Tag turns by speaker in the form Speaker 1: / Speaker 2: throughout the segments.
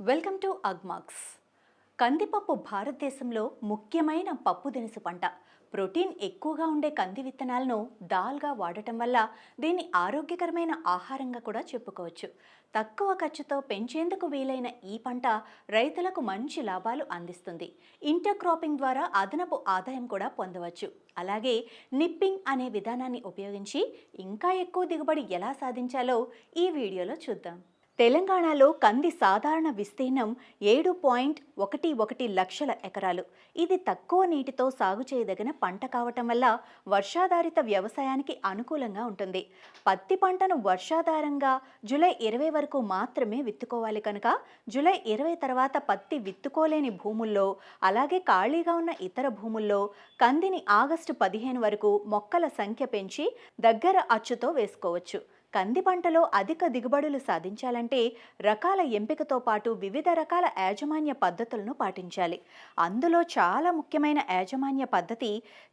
Speaker 1: Welcome to Agmax కందిపప్పు భారతదేశంలో ముఖ్యమైన పప్పు దినుసు పంట. ప్రోటీన్ ఎక్కువగా ఉండే కంది విత్తనాలను దాల్గా వాడటం వల్ల దీన్ని ఆరోగ్యకరమైన ఆహారంగా కూడా చెప్పుకోవచ్చు. తక్కువ ఖర్చుతో పెంచేందుకు వీలైన ఈ పంట రైతులకు మంచి లాభాలు అందిస్తుంది. ఇంటర్ క్రాపింగ్ ద్వారా అదనపు ఆదాయం కూడా పొందవచ్చు. అలాగే నిప్పింగ్ అనే విధానాన్ని ఉపయోగించి ఇంకా ఎక్కువ దిగుబడి ఎలా సాధించాలో ఈ వీడియోలో చూద్దాం. తెలంగాణలో కంది సాధారణ విస్తీర్ణం ఏడు పాయింట్ ఒకటి ఒకటి లక్షల ఎకరాలు. ఇది తక్కువ నీటితో సాగు చేయదగిన పంట కావటం వల్ల వర్షాధారిత వ్యవసాయానికి అనుకూలంగా ఉంటుంది. పత్తి పంటను వర్షాధారంగా జూలై ఇరవై వరకు మాత్రమే విత్తుకోవాలి కనుక జూలై ఇరవై తర్వాత పత్తి విత్తుకోలేని భూముల్లో అలాగే ఖాళీగా ఉన్న ఇతర భూముల్లో కందిని ఆగస్టు పదిహేను వరకు మొక్కల సంఖ్య పెంచి దగ్గర అచ్చుతో వేసుకోవచ్చు. కంది పంటలో అధిక దిగుబడులు సాధించాలంటే రకాల ఎంపికతో పాటు వివిధ రకాల యాజమాన్య పద్ధతులను పాటించాలి. అందులో చాలా ముఖ్యమైన యాజమాన్య పద్ధతి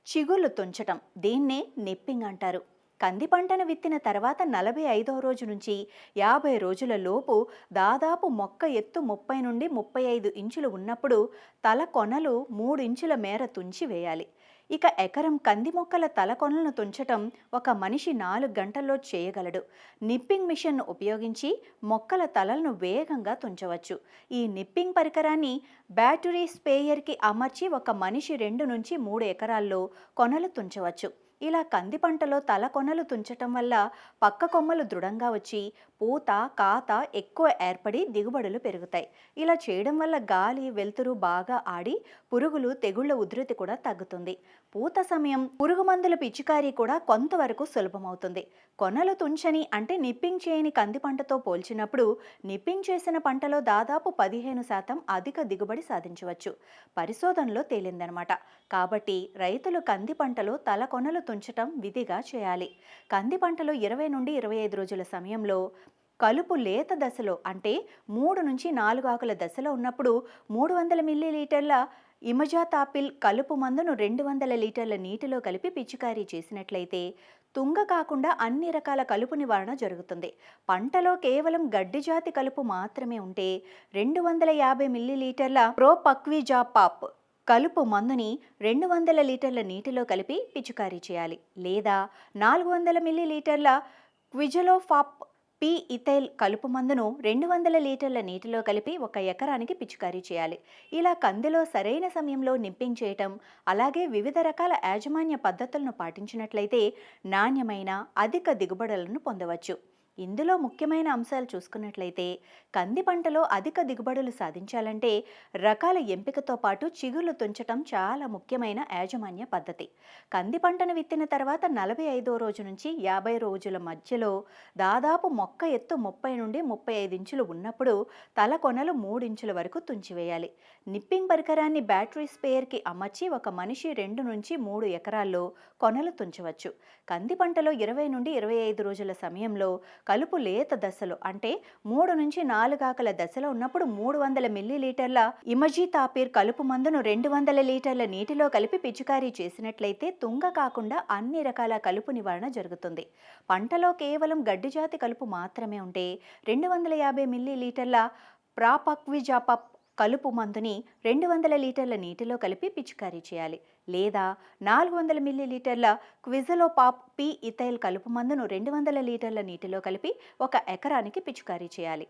Speaker 1: చిగుళ్ళు తుంచటం. దీన్నే నిప్పింగ్ అంటారు. కంది పంటను విత్తిన తర్వాత నలభై ఐదవ రోజు నుంచి యాభై రోజుల లోపు దాదాపు మొక్క ఎత్తు ముప్పై నుండి ముప్పై ఐదు ఇంచులు ఉన్నప్పుడు తల కొనలు మూడు ఇంచుల మేర తుంచి వేయాలి. ఇక ఎకరం కంది మొక్కల తలకొనలను తుంచటం ఒక మనిషి నాలుగు గంటల్లో చేయగలడు. నిప్పింగ్ మిషన్ను ఉపయోగించి మొక్కల తలలను వేగంగా తుంచవచ్చు. ఈ నిప్పింగ్ పరికరాన్ని బ్యాటరీ స్పేయర్కి అమర్చి ఒక మనిషి రెండు నుంచి మూడు ఎకరాల్లో కొనలు తుంచవచ్చు. ఇలా కంది పంటలో తల కొనలు తుంచటం వల్ల పక్క కొమ్మలు దృఢంగా వచ్చి పూత కాత ఎక్కువ ఏర్పడి దిగుబడులు పెరుగుతాయి. ఇలా చేయడం వల్ల గాలి వెలుతురు బాగా ఆడి పురుగులు తెగుళ్ళ ఉధృతి కూడా తగ్గుతుంది. పూత సమయం పురుగు మందుల పిచికారీ కూడా కొంతవరకు సులభమవుతుంది. కొనలు తుంచని అంటే నిప్పింగ్ చేయని కంది పంటతో పోల్చినప్పుడు నిప్పింగ్ చేసిన పంటలో దాదాపు పదిహేను శాతం అధిక దిగుబడి సాధించవచ్చు. పరిశోధనలో తేలిందనమాట. కాబట్టి రైతులు కంది పంటలో తల కొనలు తుంచటం విధిగా చేయాలి. కంది పంటలో ఇరవై నుండి ఇరవై ఐదు రోజుల సమయంలో కలుపు లేత దశలో అంటే మూడు నుంచి నాలుగు ఆకుల దశలో ఉన్నప్పుడు మూడు వందల మిల్లీలీటర్ల ఇమజాతాపిల్ కలుపు మందును రెండు వందల లీటర్ల నీటిలో కలిపి పిచికారీ చేసినట్లయితే తుంగ కాకుండా అన్ని రకాల కలుపు నివారణ జరుగుతుంది. పంటలో కేవలం గడ్డి జాతి కలుపు మాత్రమే ఉంటే రెండు వందల యాభై మిల్లీలీటర్ల ప్రోపక్విజాపాప్ కలుపు మందుని రెండు వందల లీటర్ల నీటిలో కలిపి పిచికారీ చేయాలి. లేదా నాలుగు వందల మిల్లీలీటర్ల క్విజలోఫాప్ పి ఇథైల్ కలుపు మందును రెండు వందల లీటర్ల నీటిలో కలిపి ఒక ఎకరానికి పిచికారీ చేయాలి. ఇలా కందిలో సరైన సమయంలో నింపించేయటం అలాగే వివిధ రకాల యాజమాన్య పద్ధతులను పాటించినట్లయితే నాణ్యమైన అధిక దిగుబడులను పొందవచ్చు. ఇందులో ముఖ్యమైన అంశాలు చూసుకున్నట్లయితే కంది పంటలో అధిక దిగుబడులు సాధించాలంటే రకాల ఎంపికతో పాటు చిగుళ్ళు తుంచటం చాలా ముఖ్యమైన యాజమాన్య పద్ధతి. కంది పంటను విత్తిన తర్వాత నలభై ఐదో రోజు నుంచి యాభై రోజుల మధ్యలో దాదాపు మొక్క ఎత్తు ముప్పై నుండి ముప్పై ఐదు ఇంచులు ఉన్నప్పుడు తల కొనలు మూడించుల వరకు తుంచివేయాలి. నిప్పింగ్ పరికరాన్ని బ్యాటరీ స్పేయర్కి అమర్చి ఒక మనిషి రెండు నుంచి మూడు ఎకరాల్లో కొనలు తుంచవచ్చు. కంది పంటలో ఇరవై నుండి ఇరవై ఐదు రోజుల సమయంలో కలుపు లేత దశలో అంటే మూడు నుంచి నాలుగాకల దశలో ఉన్నప్పుడు మూడు వందల మిల్లీలీటర్ల ఇమజీతాపీర్ కలుపు మందును రెండు వందల లీటర్ల నీటిలో కలిపి పిచికారీ చేసినట్లయితే తుంగ కాకుండా అన్ని రకాల కలుపు నివారణ జరుగుతుంది. పంటలో కేవలం గడ్డి జాతి కలుపు మాత్రమే ఉంటే రెండు వందల యాభై మిల్లీలీటర్ల ప్రాపక్విజాపప్ కలుపు మందుని రెండు వందల లీటర్ల నీటిలో కలిపి పిచికారీ చేయాలి. లేదా నాలుగు వందల మిల్లీలీటర్ల క్విజలోపాప్ పి ఇథైల్ కలుపు మందును రెండు వందల లీటర్ల నీటిలో కలిపి ఒక ఎకరానికి పిచికారీ చేయాలి.